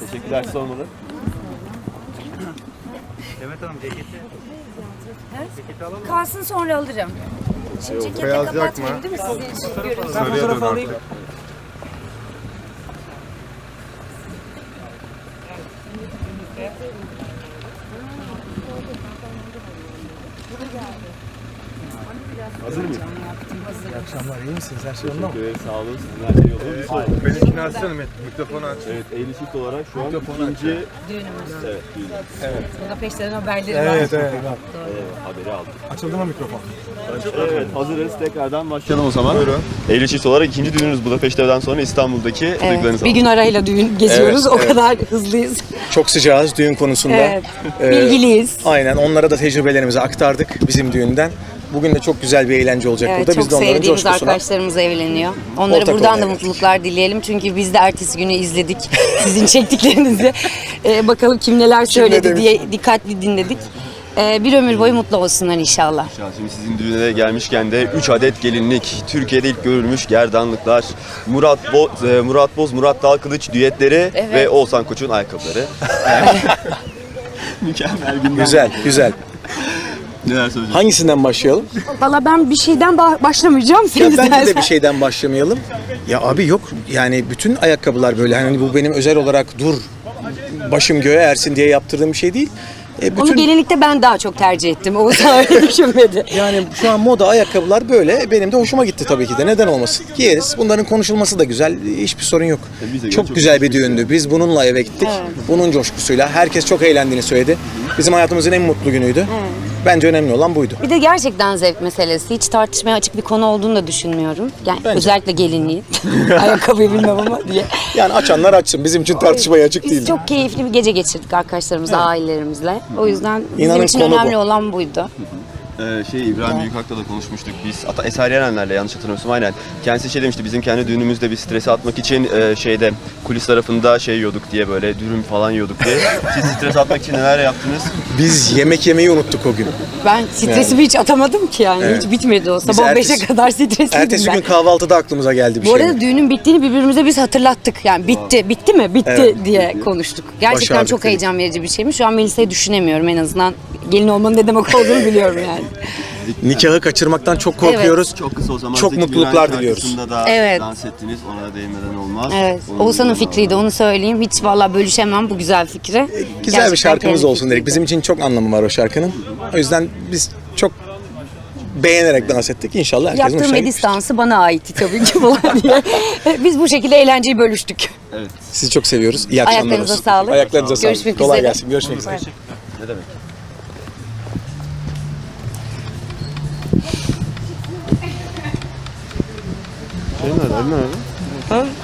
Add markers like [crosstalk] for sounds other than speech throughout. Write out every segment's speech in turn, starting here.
Teşekkürler sormalı. Demet Hanım ceketi. Ceketi alalım. Kalsın sonra alırım. Şimdi ceketi beyaz kapatmayayım yakma. değil mi sizin için görüntü? Sarıya dön artık. Hazır mıyım? İyi akşamlar, iyi misiniz? Her şey yolunda mı? Teşekkür ederim. Sağ olun. Sizin her şey yolunda. Bir sorun. Benimkini açsana Met, mikrofonu aç. Evet, Eylül çift olarak şu an Mikrofonu ikinci Düğünümüz. evet, düğün. Budapeşte'den haberleri var. Evet, evet. Evet, haberi aldık. Açıldı mı mikrofon? Evet, hazırız. Tekrardan başlayalım o zaman. Buyurun. Eylül çift olarak ikinci düğünümüz Budapeşte'den sonra İstanbul'daki Evet, duygularınızı bir gün arayla düğün geziyoruz. o kadar hızlıyız. Çok sıcağız düğün konusunda. Evet. Ee, Bilgiliyiz. Aynen, onlara da tecrübelerimizi aktardık bizim düğünden. Bugün de çok güzel bir eğlence olacak Evet, burada. çok Biz de onların sevdiğimiz coşkusuna. arkadaşlarımız evleniyor. Onlara Ortak buradan da olmaya mutluluklar dileyelim. Çünkü biz de ertesi günü izledik [laughs] sizin çektiklerinizi. Ee, bakalım kim neler söyledi demiş? diye dikkatli dinledik. Ee, bir ömür boyu mutlu olsunlar inşallah. Ya Şimdi sizin düğüne gelmişken de 3 adet gelinlik, Türkiye'de ilk görülmüş gerdanlıklar, Murat Bo e, Murat Boz, Murat Dalkılıç düetleri Evet. ve Oğuzhan Koç'un ayakkabıları. [laughs] [laughs] Mükemmel günler. Güzel, güzel. Neler söyleyeceksiniz? Hangisinden başlayalım? Valla ben bir şeyden bah- başlamayacağım. Ya Sen bence de bir şeyden başlamayalım. Ya abi yok yani bütün ayakkabılar böyle hani bu benim özel olarak dur başım göğe ersin diye yaptırdığım bir şey değil. E, Onu bütün gelinlikte ben daha çok tercih ettim. Oğuzhan [laughs] öyle düşünmedi. yani şu an moda ayakkabılar böyle benim de hoşuma gitti tabii ki de neden olmasın. Giyeriz. Bunların konuşulması da güzel. Hiçbir sorun yok. göre Çok çok güzel bir düğündü. Biz bununla eve gittik. Bunun coşkusuyla. Herkes çok eğlendiğini söyledi. Bizim hayatımızın en mutlu günüydü. Bence önemli olan buydu. Bir de gerçekten zevk meselesi. Hiç tartışmaya açık bir konu olduğunu da düşünmüyorum. Yani Bence. özellikle gelinliği. [laughs] Ayakkabıyı bilmem ama diye. Yani açanlar açsın. Bizim için tartışmaya açık Biz değil. çok keyifli bir gece geçirdik arkadaşlarımızla, ailelerimizle. O yüzden bizim İnanın için önemli bu. olan buydu. Ee, şey İbrahim Büyükak'la da konuşmuştuk biz. Hatta Eser Yerenler'le yanlış hatırlamıyorsam aynen. Kendisi şey demişti bizim kendi düğünümüzde bir stresi atmak için e, şeyde kulis tarafında şey yiyorduk diye böyle dürüm falan yiyorduk diye. [laughs] Siz stres atmak için neler yaptınız? Biz yemek yemeyi unuttuk o gün. Ben stresimi hiç atamadım ki yani. Evet. Hiç bitmedi o. Sabah ertesi- 5'e kadar stresliydim Ertesi ben. gün kahvaltıda aklımıza geldi bir Bu şey. arada düğünün bittiğini birbirimize biz hatırlattık. Yani bitti, bitti mi? Bitti Evet. diye konuştuk. Gerçekten Başardık çok dedik. heyecan verici bir şeymiş. Şu an Melisa'yı düşünemiyorum en azından. Gelin olmanın ne demek olduğunu biliyorum yani. Nikahı kaçırmaktan çok korkuyoruz. Çok kısa o zaman. Çok Zeki mutluluklar Müren diliyoruz. şarkısında da Evet. dans ettiniz. Ona da değinmeden olmaz. Evet. Onun Oğuzhan'ın fikriydi onu söyleyeyim. Hiç valla bölüşemem bu güzel fikri. Güzel bir Gerçekten şarkımız kendi olsun dedik. Bizim için çok anlamı var o şarkının. O yüzden biz çok beğenerek dans ettik. İnşallah herkesin Yaptığım hoşuna gitmiştir. dansı bana aitti tabii ki falan diye. [laughs] Biz bu şekilde eğlenceyi bölüştük. Evet. Sizi çok seviyoruz. İyi akşamlar Ayaklarınıza olsun. sağlık. Ayaklarınıza sağlık. Görüşmek Kolay üzere. gelsin. Görüşmek üzere. Ne demek?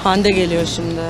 Hande geliyor şimdi.